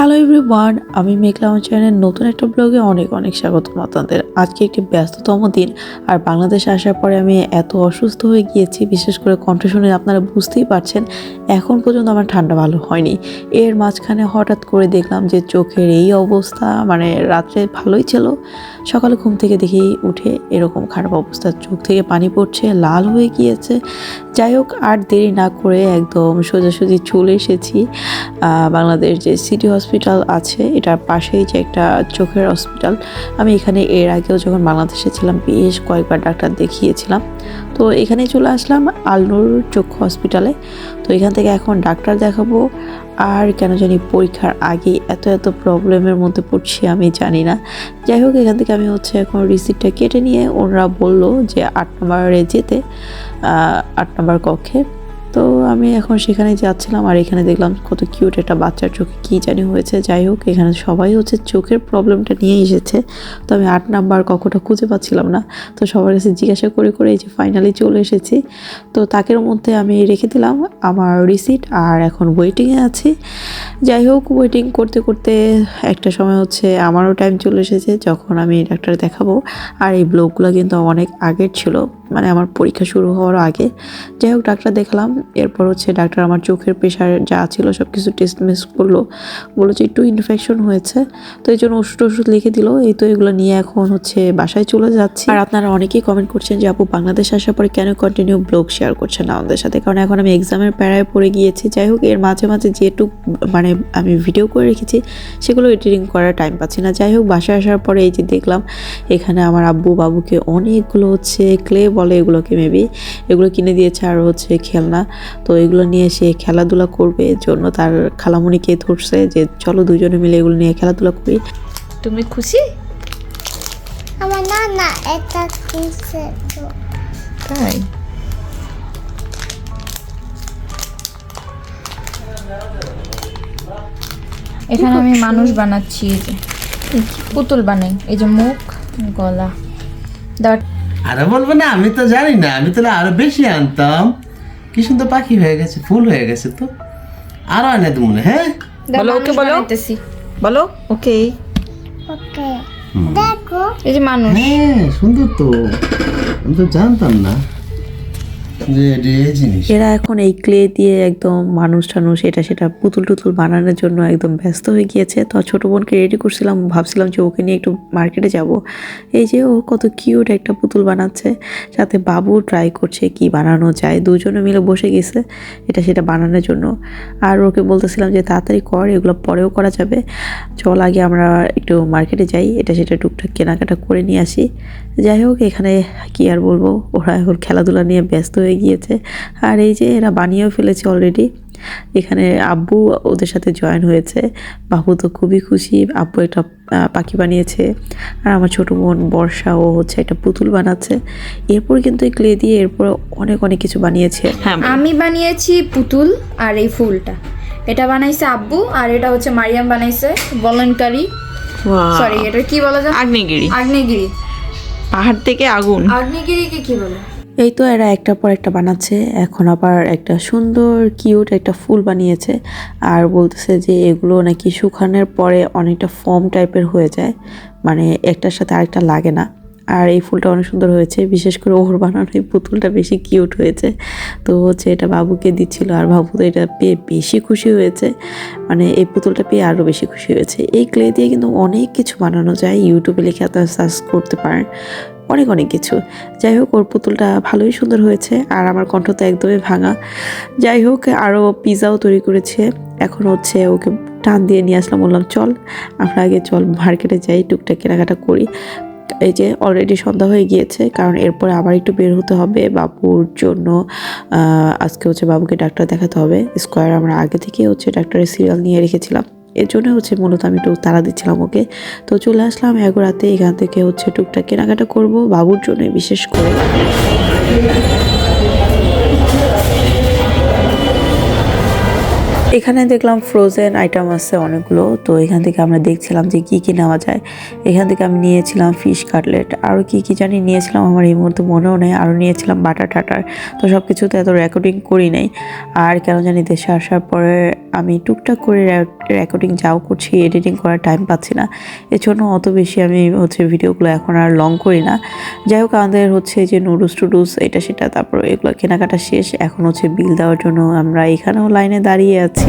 Hello everyone আমি মেঘলা চ্যানেলের নতুন একটা ব্লগে অনেক অনেক স্বাগত আপনাদের আজকে একটি ব্যস্ততম দিন, আর বাংলাদেশে আসার পরে আমি এত অসুস্থ হয়ে গিয়েছি, বিশেষ করে কণ্ঠ শুনে আপনারা বুঝতেই পারছেন, এখন পর্যন্ত আমার ঠান্ডা ভালো হয়নি। এর মাঝখানে হঠাৎ করে দেখলাম যে চোখের এই অবস্থা মানে রাত্রে ভালোই ছিল। সকালে ঘুম থেকে দেখি উঠে এরকম খারাপ অবস্থা, চোখ থেকে পানি পড়ছে, লাল হয়ে গিয়েছে। যাই হোক, আর দেরি না করে একদম সোজাসুজি চলে এসেছি। বাংলাদেশ যে সিটি হসপিটাল আছে, এটার পাশেই যে একটা চোখের হসপিটাল। আমি এখানে এর আগেও যখন বাংলাদেশে ছিলাম, বেশ কয়েকবার ডাক্তার দেখিয়েছিলাম। তো এখানে চলে আসলাম আলনুর চক্ষু হসপিটালে। তো এখান থেকে এখন ডাক্তার দেখাবো। আর কেন জানি পরীক্ষার আগে এত এত প্রবলেমের মধ্যে পড়ছি আমি, জানি না। যাই হোক, এখান থেকে আমি হচ্ছে এখন রিসিপ্টটা কেটে নিয়ে ওনারা বলল যে আট নম্বরে যেতে আট নম্বর কক্ষে। তো আমি এখন সেখানে যাচ্ছিলাম আর এখানে দেখলাম কত কিউট একটা বাচ্চার চোখে কী জানি হয়েছে। যাই হোক, এখানে সবাই হচ্ছে চোখের প্রবলেমটা নিয়ে এসেছে। তো আমি আট নাম্বার কক্ষটা খুঁজে পাচ্ছিলাম না। তো সবার কাছে জিজ্ঞাসা করে করে এই যে ফাইনালি চলে এসেছি। তো তাকের মধ্যে আমি রেখে দিলাম আমার রিসিট আর এখন ওয়েটিংয়ে আছি। যাই হোক ওয়েটিং করতে করতে একটা সময় হচ্ছে আমারও টাইম চলে এসেছে, যখন আমি ডাক্তার দেখাবো। আর এই ব্লগগুলো কিন্তু অনেক আগের ছিল। মানে আমার পরীক্ষা শুরু হওয়ার আগে। যাই হোক, ডাক্তার দেখলাম। এরপর হচ্ছে ডাক্তার আমার চোখের প্রেশার যা ছিল সব কিছু টেস্ট মেস করল। বলল যে একটু ইনফেকশন হয়েছে। তো এই জন্য ওষুধ ওষুধ লিখে দিল। এই তো এগুলো নিয়ে এখন হচ্ছে বাসায় চলে যাচ্ছি। আর আপনারা অনেকেই কমেন্ট করছেন যে, আপু, বাংলাদেশ আসার পরে কেন কন্টিনিউ ব্লগ শেয়ার করছেন না আমাদের সাথে? কারণ এখন আমি এক্সামের প্যারায় পড়ে গিয়েছি। যাই হোক, এর মাঝে মাঝে যেটুক মানে আমি ভিডিও করে রেখেছি, সেগুলো এডিটিং করার টাইম পাচ্ছি না। যাই হোক, বাসায় আসার পরে এই যে দেখলাম, এখানে আমার আব্বু বাবুকে অনেকগুলো হচ্ছে ক্লে বলে এগুলোকে মেবি এগুলো কিনে দিয়েছে আর হচ্ছে খেলনা। তো এগুলো নিয়ে সে খেলাধুলা করবে জন্য তার খালামণিকে ধরছে যে চলো দুজনে মিলে এগুলো নিয়ে খেলাধুলা করি। তুমি খুশি? আমার না না এটা তো। তাই? এখানে আমি মানুষ বানাচ্ছি এই যে। পুতুল বানাই এই যে মুখ গলা। দাও আরে বলব না আমি তো জানি না আমি তাহলে আরও বেশি আনতাম। কি সুন্দর পাখি হয়ে গেছে ফুল হয়ে গেছে তো। আরও আনে তুমি হ্যাঁ? বলো, ওকে বলো। বলো। ওকে। ওকে। দেখো। এই যে মানুষ। হ্যাঁ সুন্দর তো। আমি তো জানতাম না। এরা এখন এই ক্লে দিয়ে একদম মানুষ টানুষ এটা সেটা পুতুল টুতুল বানানোর জন্য একদম ব্যস্ত হয়ে গিয়েছে। তো ছোট বোনকে রেডি করছিলাম, ভাবছিলাম যে ওকে নিয়ে একটু মার্কেটে যাব। এই যে ও কত কিউট একটা পুতুল বানাচ্ছে, সাথে বাবু ট্রাই করছে কি বানানো যায়। দুজনে মিলে বসে গেছে এটা সেটা বানানোর জন্য। আর ওকে বলতেছিলাম যে, তাড়াতাড়ি কর, এগুলো পরেও করা যাবে। চল আগে আমরা একটু মার্কেটে যাই, এটা সেটা টুকটাক কেনাকাটা করে নিয়ে আসি। যাই হোক, এখানে কি আর বলব, ওরা এখন খেলাধুলা নিয়ে ব্যস্ত হয়ে গিয়েছে। আর এই যে এরা বানিয়েও ফেলেছে অলরেডি এখানে আব্বু ওদের সাথে জয়েন হয়েছে। বাবু তো খুবই খুশি। আব্বু একটা পাখি বানিয়েছে। আর আমার ছোট বোন বর্ষা ও হচ্ছে একটা পুতুল বানাচ্ছে। এরপর কিন্তু এই ক্লে দিয়ে এরপর অনেক অনেক কিছু বানিয়েছে। হ্যাঁ আমি বানিয়েছি পুতুল আর এই ফুলটা। এটা বানাইছে আব্বু আর এটা হচ্ছে মারিয়াম বানাইছে ভলেন্টারি সরি এটা কি বলা যায়? আগ্নেয়গিরি। আগ্নেয়গিরি। পাহাড় থেকে আগুন। আগ্নেয়গিরিকে কি বলে? এই তো এরা একটার পর একটা বানাচ্ছে, এখন আবার একটা সুন্দর কিউট একটা ফুল বানিয়েছে আর বলতেছে যে এগুলো নাকি শুকানোর পরে অনেকটা ফর্ম টাইপের হয়ে যায় মানে একটার সাথে আরেকটা লাগে না। আর এই ফুলটা অনেক সুন্দর হয়েছে, বিশেষ করে ওর বানানো এই পুতুলটা বেশি কিউট হয়েছে। তো হচ্ছে এটা বাবুকে দিচ্ছিল আর বাবু তো এটা পেয়ে বেশি খুশি হয়েছে মানে এই পুতুলটা পেয়ে আরও বেশি খুশি হয়েছে। এই ক্লে দিয়ে কিন্তু অনেক কিছু বানানো যায় ইউটিউবে লিখে আপনারা সার্চ করতে পারেন। অনেক অনেক কিছু। যাই হোক, ওর পুতুলটা ভালোই সুন্দর হয়েছে আর আমার কণ্ঠ তো একদমই ভাঙা। যাই হোক আরও পিৎজাও তৈরি করেছে। এখন হচ্ছে ওকে টান দিয়ে নিয়ে আসলাম। বললাম, চল, আমরা আগে চল মার্কেটে যাই, টুকটাক কেনাকাটা করি। এই যে অলরেডি সন্ধ্যা হয়ে গিয়েছে, কারণ এরপরে আবার একটু বের হতে হবে বাবুর জন্য। আজকে হচ্ছে বাবুকে ডাক্তার দেখাতে হবে। স্কোয়ার আমরা আগে থেকে হচ্ছে ডাক্তারের সিরিয়াল নিয়ে রেখেছিলাম। এর জন্য হচ্ছে মূলত আমি একটু তাড়া দিচ্ছিলাম ওকে। তো চলে আসলাম এক এগোরাতে, এখান থেকে হচ্ছে টুকটাক কেনাকাটা করব, বাবুর জন্য বিশেষ করে। এখানে দেখলাম ফ্রোজেন আইটেম আছে অনেকগুলো। তো এখান থেকে আমরা দেখছিলাম যে কি কি নেওয়া যায়। এখান থেকে আমি নিয়েছিলাম ফিশ কাটলেট আরও কি কি জানি নিয়েছিলাম, আমার এই মুহূর্তে মনেও নেই। আরও নিয়েছিলাম বাটার টাটার তো সব কিছু তো এত রেকর্ডিং করি নাই। আর কেন জানি দেশে আসার পরে আমি টুকটাক করে রেকর্ডিং যাও করছি এডিটিং করার টাইম পাচ্ছি না। এজন্য অত বেশি আমি হচ্ছে ভিডিওগুলো এখন আর লং করি না। যাই হোক, আমাদের হচ্ছে যে নুডলস টুডলস, এটা সেটা, তারপর এগুলো কেনাকাটা শেষ। এখন হচ্ছে বিল দেওয়ার জন্য আমরা এখানেও লাইনে দাঁড়িয়ে আছি।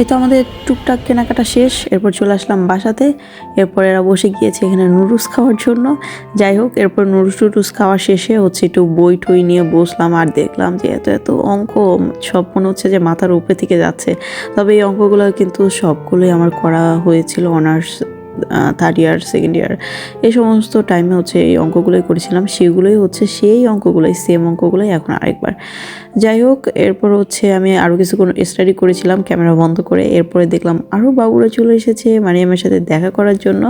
এই তো আমাদের টুকটাক কেনাকাটা শেষ, এরপর চলে আসলাম বাসাতে। এরপর এরা বসে গিয়েছে এখানে নুডলস খাওয়ার জন্য। যাই হোক, এরপর নুডলস টুডলস খাওয়া শেষে হচ্ছে একটু বই টই নিয়ে বসলাম আর দেখলাম যে এত এত অঙ্ক, সব মনে হচ্ছে যে মাথার উপরে থেকে যাচ্ছে। তবে এই অঙ্কগুলো কিন্তু সবগুলোই আমার করা হয়েছিল honours third year second year এই সমস্ত টাইমে হচ্ছে এই অঙ্কগুলোই করেছিলাম। সেগুলোই হচ্ছে সেই অঙ্কগুলোই সেম অঙ্কগুলোই এখন আরেকবার। যাই হোক, এরপর হচ্ছে আমি আরও কিছুক্ষণ স্টাডি করেছিলাম ক্যামেরা বন্ধ করে। এরপরে দেখলাম আরও বাবুরা চলে এসেছে মারিয়ামের সাথে দেখা করার জন্য।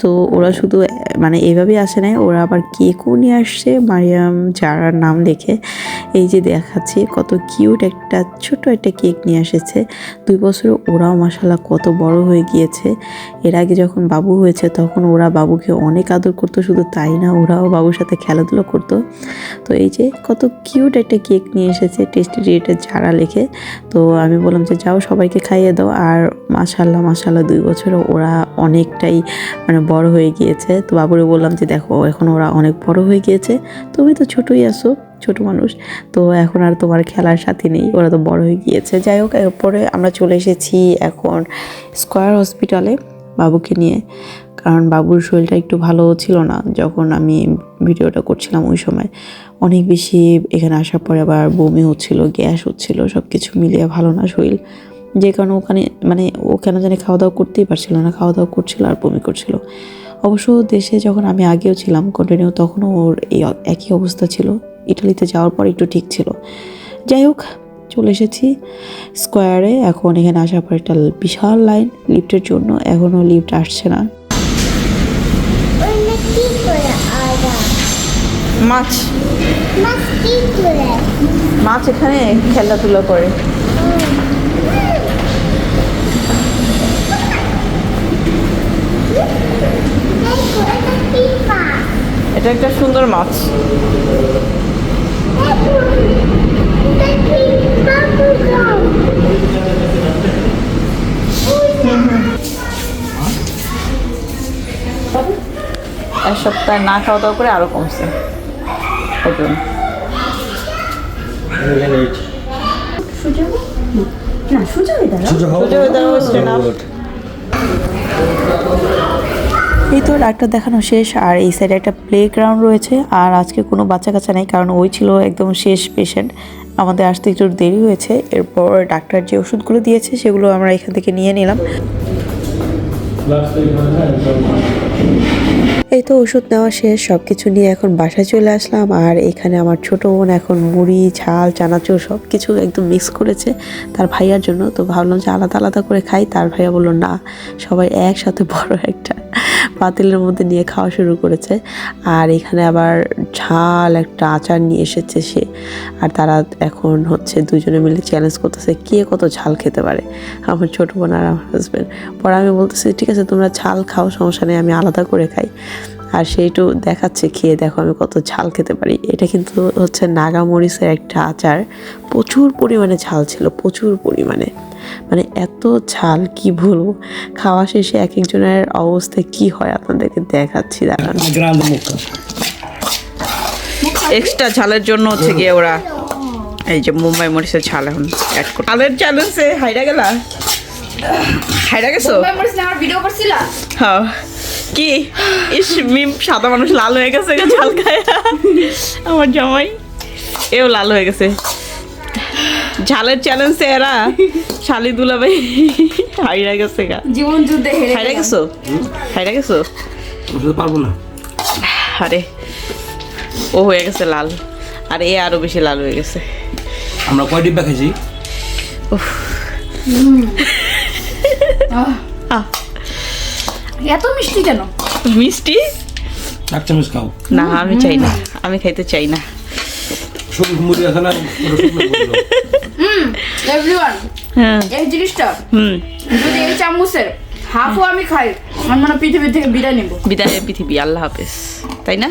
তো ওরা শুধু মানে এভাবেই আসে নাই, ওরা আবার কেকও নিয়ে আসছে মারিয়াম যারার নাম লিখে এই যে দেখাচ্ছি, কত কিউট একটা ছোট একটা কেক নিয়ে এসেছে। দুই বছর ওরাও মাসাল্লাহ কত বড় হয়ে গিয়েছে। এর আগে যখন বাবু হয়েছে, তখন ওরা বাবুকে অনেক আদর করতো, শুধু তাই না, ওরাও বাবুর সাথে খেলাধুলো করতো। তো এই যে কত কিউট একটা কেক নিয়ে এসেছে টেস্টি রেটের যারা লেখে। তো আমি বললাম যে, যাও সবাইকে খাইয়ে দাও। আর মাশাল্লাহ মাশাল্লাহ দুই বছরে ওরা অনেকটাই মানে বড় হয়ে গিয়েছে। তো বাবুরে বললাম যে, দেখো, এখন ওরা অনেক বড় হয়ে গিয়েছে। তুমি তো ছোটই আছো, ছোট মানুষ। তো এখন আর তোমার খেলার সাথে নেই, ওরা তো বড় হয়ে গিয়েছে। যাই হোক, এরপরে আমরা চলে এসেছি এখন স্কয়ার হসপিটালে বাবুকে নিয়ে। কারণ বাবুর শরীরটা একটু ভালো ছিল না যখন আমি ভিডিওটা করছিলাম ওই সময়। অনেক বেশি এখানে আসার পরে আবার বমি হচ্ছিল, গ্যাস হচ্ছিল সব কিছু মিলিয়ে ভালো না শরীর। যে কারণে ওখানে মানে ও কেন জানি খাওয়া দাওয়া করতেই পারছিল না খাওয়া দাওয়া করছিল আর বমি করছিল। অবশ্য দেশে যখন আমি আগেও ছিলাম কন্টিনিউ তখনও ওর এই একই অবস্থা ছিল। ইটালিতে যাওয়ার পর একটু ঠিক ছিল। যাই হোক চলে এসেছি স্কোয়ারে। এখন এখানে আসার পর একটা বিশাল লাইন লিফটের জন্য। এখনও লিফট আসছে না। মাছ। মাছ এখানে খেলাধুলা করে। এটা একটা সুন্দর মাছ দেখো এটা কি বাবু গাও এক সপ্তাহ না খাওয়া দাওয়া করে আরও কমছে। ওজন এই তো ডাক্তার দেখানো শেষ আর এই সাইডে একটা প্লে গ্রাউন্ড রয়েছে আর আজকে কোনো বাচ্চা কাচ্চা নেই কারণ ওই ছিল একদম শেষ পেশেন্ট আমাদের আসতে একটু দেরি হয়েছে এরপর ডাক্তার যে ওষুধগুলো দিয়েছে সেগুলো আমরা এখান থেকে নিয়ে নিলাম। এই তো ওষুধ নেওয়া শেষ সব কিছু নিয়ে এখন বাসায় চলে আসলাম। আর এখানে আমার ছোট বোন এখন মুড়ি, ঝাল, চানাচুর সব কিছু একদম মিক্স করেছে তার ভাইয়ার জন্য। তো ভাবলাম যে আলাদা আলাদা করে খাই। তার ভাইয়া বলল, না, সবাই একসাথে বড় একটা পাতিলের মধ্যে নিয়ে খাওয়া শুরু করেছে। আর এখানে আবার ঝাল একটা আচার নিয়ে এসেছে সে। আর তারা এখন হচ্ছে দুজনে মিলে চ্যালেঞ্জ করতেছে, কে কত ঝাল খেতে পারে? আমার ছোট বোন আর আমার হাজব্যান্ড পরে আমি বলতেছি, ঠিক আছে, তোমরা ঝাল খাও, সমস্যা নেই, আমি আলাদা করে খাই। আর সেইটু দেখাচ্ছে, খেয়ে দেখো, আমি কত ঝাল খেতে পারি। এটা কিন্তু হচ্ছে নাগা মরিচের একটা আচার। প্রচুর পরিমাণে ঝাল ছিল, প্রচুর পরিমাণে। মানে এত ঝাল কি বলব? খাওয়া শেষে এক একজনের অবস্থা কি হয় আপনাদেরকে দেখাচ্ছি mucca. এক্সট্রা ঝালের জন্য হচ্ছে গিয়ে ওরা এই যে মুম্বাই মরিচের ঝাল এখন অ্যাড করে ঝালের চ্যালেঞ্জে হাইরা গেলা? হাইরা গেছো? মুম্বাই মরিচ নিয়ে আমার ভিডিও করছিলা? হ্যাঁ। কি? ইস মিম সাদা মানুষ লাল হয়ে গেছে ঝাল খায়। আমার জামাই এও লাল হয়ে গেছে। ঝালের চ্যালেঞ্জ এরা। শালি দুলাভাই হাইরা গেছে গা। জীবন যুদ্ধে হেরে হাইরা। গেছো? হাইরা গেছো? বুঝতে পারব না। আরে ও হয়ে গেছে লাল। আর এ আরও বেশি লাল হয়ে গেছে। আমরা কয় ডিব্বা খেয়েছি এত মিষ্টি কেন? মিষ্টি? এক চামচ খাও। না আমি চাই না। আমি খাইতে চাই না। সবুজ মুড়ি আছে না? দাও। এভরিওয়ান হ্যাঁ। এই জিনিসটা হুম। যদি এই চামচের হাফও আমি খাই আমি মানে পৃথিবী থেকে বিদায় নেব। বিদায় পৃথিবী আল্লাহ হাফেজ। তাই না?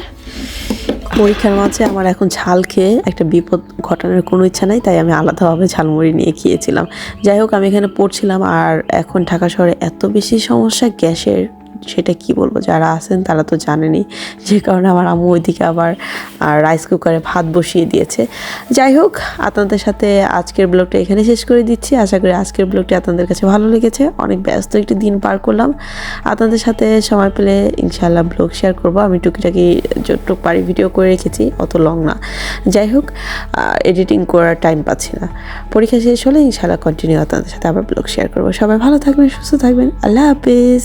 পরীক্ষার মাঝে আমার এখন ঝাল খেয়ে একটা বিপদ ঘটানোর কোনো ইচ্ছা নাই তাই আমি আলাদাভাবে ঝালমুড়ি নিয়ে খেয়েছিলাম। যাই হোক আমি এখানে পড়ছিলাম আর এখন ঢাকা শহরে এত বেশি সমস্যা গ্যাসের সেটা কি বলব? যারা আছেন তারা তো জানেনই। যে কারণে আমার আম্মু ওইদিকে আবার রাইস কুকারে ভাত বসিয়ে দিয়েছে। যাই হোক, আপনাদের সাথে আজকের ব্লগটা এখানে শেষ করে দিচ্ছি। আশা করি আজকের ব্লগটি আপনাদের কাছে ভালো লেগেছে। অনেক ব্যস্ত একটি দিন পার করলাম। আপনাদের সাথে সময় পেলে ইনশাআল্লাহ ব্লগ শেয়ার করব। আমি টুকিটাকি যতটুকু পারি ভিডিও করে রেখেছি, অত লং না। যাই হোক এডিটিং করার টাইম পাচ্ছি না। পরীক্ষা শেষ হলে ইনশাআল্লাহ কন্টিনিউ আপনাদের সাথে আবার ব্লগ শেয়ার করব। সবাই ভালো থাকবেন, সুস্থ থাকবেন। আল্লাহ হাফিজ।